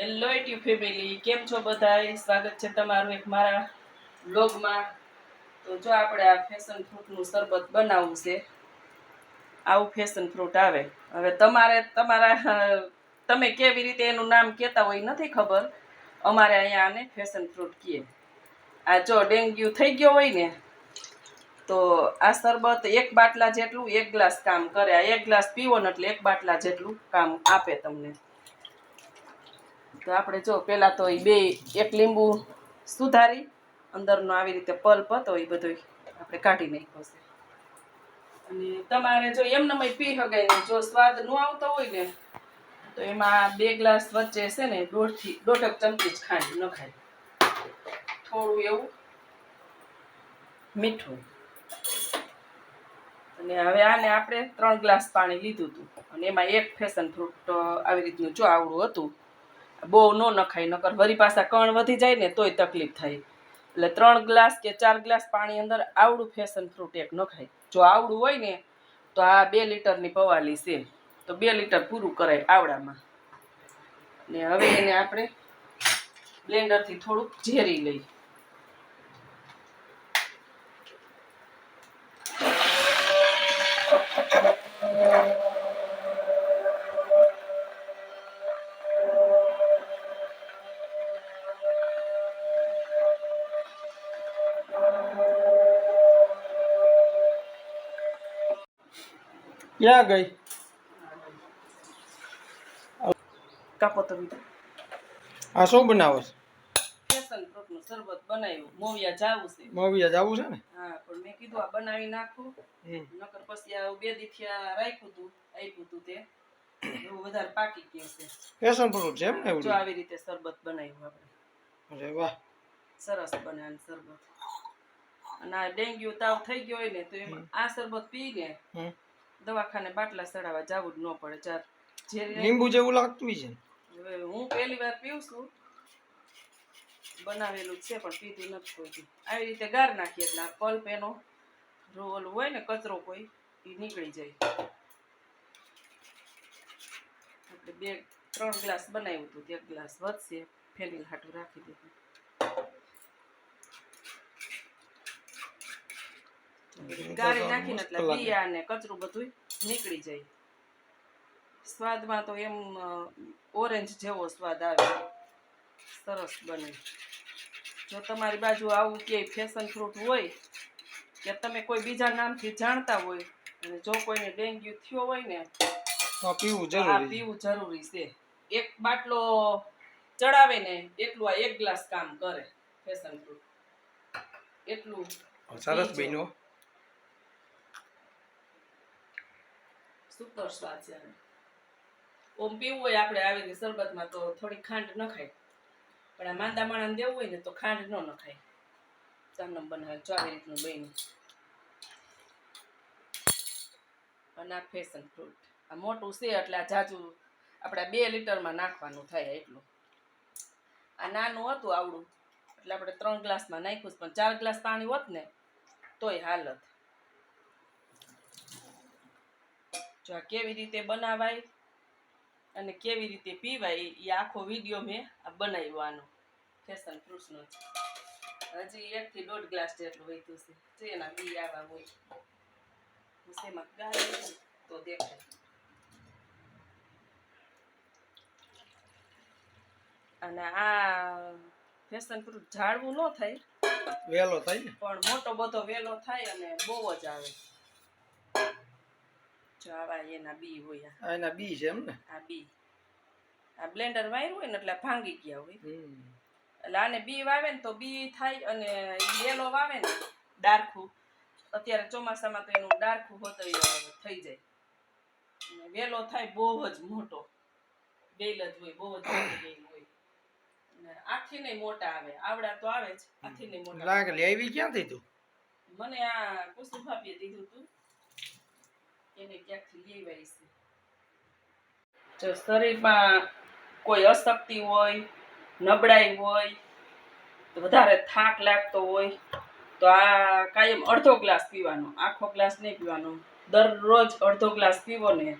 Hello YouTube family કેમ છો બધાય? સ્વાગત છે તમારું એક મારા બ્લોગમાં તો જો આપણે આ ફેશન ફ્રૂટનું શરબત બનાવવું છે. આવું ફેશન ફ્રૂટ આવે. હવે તમારે તમારા, તમે કેવી રીતે એનું નામ કહેતા હોય નથી ખબર. અમારે અહીંયા આને ફેશન ફ્રૂટ કહીએ આ જો ડેન્ગ્યુ થઈ ગયો હોય ને, તો આ શરબત એક બાટલા જેટલું એક ગ્લાસ કામ કરે. આ એક ગ્લાસ પીવો ને એટલે એક બાટલા જેટલું કામ આપે તમને. તો આપણે જો, પહેલાં તો એ બે, એક લીંબુ સુધારી, અંદરનો આવી રીતે પલ્પ હતો એ બધો આપણે કાઢી નાખ્યો છે. અને તમારે જો એમનેમ પી શકાય ને જો સ્વાદ ન આવતો હોય ને, તો એમાં બે ગ્લાસ વચ્ચે છે ને, દોઢથી, દોઢક ચમચી જ ખાંડ નખાય. થોડું એવું મીઠું. અને હવે આને આપણે ત્રણ ગ્લાસ પાણી લીધું હતું. અને એમાં એક ફેશન ફ્રૂટ આવી રીતનું જો આવડું હતું. બહુ ન નખાય, નકર વરી પાછા કણ વધી જાય ને તોય તકલીફ થાય. એટલે ત્રણ ગ્લાસ કે ચાર ગ્લાસ પાણી અંદર આવડું ફેશન ફ્રૂટ એક નખાય. જો આવડું હોય ને, તો આ બે લીટરની પવાલી છે. તો બે લીટર પૂરું કરાય આવડામાં. ને હવે એને આપણે બ્લેન્ડરથી થોડુંક ઝેરી લઈ. ક્યાં ગઈ? કાપો તો. આ શું બનાવો છે? ફેશન ફ્રૂટનું શરબત બનાવ્યું. મોવિયા જાવું છે. મોવિયા જાવું છે ને? હા પણ મેં કીધું આ બનાવી નાખું. નકર પછી આ બે દીથી રાખ્યું તું આપ્યું તું તે. એવું વધારે પાકી ગયું છે. પેશન ફ્રૂટ છે એમ ને જો એવું આવી રીતે શરબત બનાવ્યું આપણે. અરે વાહ. સરસ બને શરબત. અને આ ડેન્ગ્યુ તાવ થઈ ગયો હોય ને તો એમાં આ શરબત પીને હમ. દવાખાને બાટલા ચડાવવા જવું જ ન પડે ચાર જે લીંબુ જેવું લાગતું છે. હવે હું પહેલી વાર પીઉં છું. બનાવેલું છે પણ પીધું નથી કોઈ. આવી રીતે ગાર નાખીએ એટલે આ પલ્પ એનો રોલ હોય ને કચરો કોઈ એ નીકળી જાય. આપણે બે ત્રણ ગ્લાસ બનાવ્યું હતું એક ગ્લાસ વધશે ફેનિલ હાટું રાખી દીધું. ગાળી નાખીને એટલે બિયા ને કચરું બધું નીકળી જાય. સ્વાદમાં તો એમ ઓરેન્જ જેવો સ્વાદ આવે. સરસ બને. જો તમારી બાજુ આવું કે ફેશન ફ્રૂટ હોય કે તમે કોઈ બીજા નામથી જાણતા હોય અને જો કોઈને ડેન્ગ્યુ થયો હોય ને તો પીવું જરૂરી પીવું જરૂરી છે. એક બાટલો ચડાવે ને એટલું આ એક ગ્લાસ કામ કરે ફેશન ફ્રૂટ એટલું સરસ બન્યો. સુપર સ્વાદ છે ઓમ પીવું હોય આપણે આવી રીતે શરબતમાં તો થોડી ખાંડ નખાય. પણ આ માંદા માણસને દેવું હોય ને તો ખાંડ ન નખાય. તમને બનાવે જો આવી રીતનું બન્યું. અને આ ફેશન ફ્રૂટ. આ મોટું છે એટલે આ જાજુ આપણે બે લીટરમાં નાખવાનું થાય એટલું. આ નાનું હતું આવડું. એટલે આપણે ત્રણ ગ્લાસમાં નાખ્યું પણ ચાર ગ્લાસ પાણી હોત ને તોય હાલત. જો આ કેવી રીતે બનાવાય અને કેવી રીતે પીવાય એ આખો વીડિયો મેં આ બનાવવાનો ફેશન ફ્રૂટ્સનો હજી એકથી દોઢ ગ્લાસ જેટલું વહીતું છે. જે એના બી આવા હોય. હું શેમાં ગાળી તો દેખાય. અને આ ફેશન ફ્રૂટ ઝાડવું ન થાય. વેલો થાય પણ મોટો બધો વેલો થાય અને બહુ જ આવે. જો આવા એના બી હોય આ. એના બી છે એમ ને? આ બી. આ બ્લેન્ડર વાયર હોય ને એટલે ભાંગી ગયા હોય. એટલે આને બી વાવે ને તો બી થાય અને ઈ વાવે ને ડાર્કું અત્યારે ચોમાસામાં તો એનું ડાર્કું હોતરી થઈ જાય. અને વેલો થાય બહુ જ મોટો. બેલ જ હોય બહુ જ મોટી બેલ હોય. આથી નહીં મોટા આવે. આવડા તો આવે જ આથી નહીં મોટા. લાગે લેવી ક્યાંથી તું? મને આ કુસુમ ભાભીએ દીધું હતું એને ક્યાંકથી આવી છે. જો શરીરમાં કોઈ અશક્તિ હોય, નબળાઈ હોય વધારે થાક લાગતો હોય, તો આ કાયમ અડધો ગ્લાસ પીવાનો, આખો ગ્લાસ નહીં પીવાનો. દરરોજ અડધો ગ્લાસ પીવો ને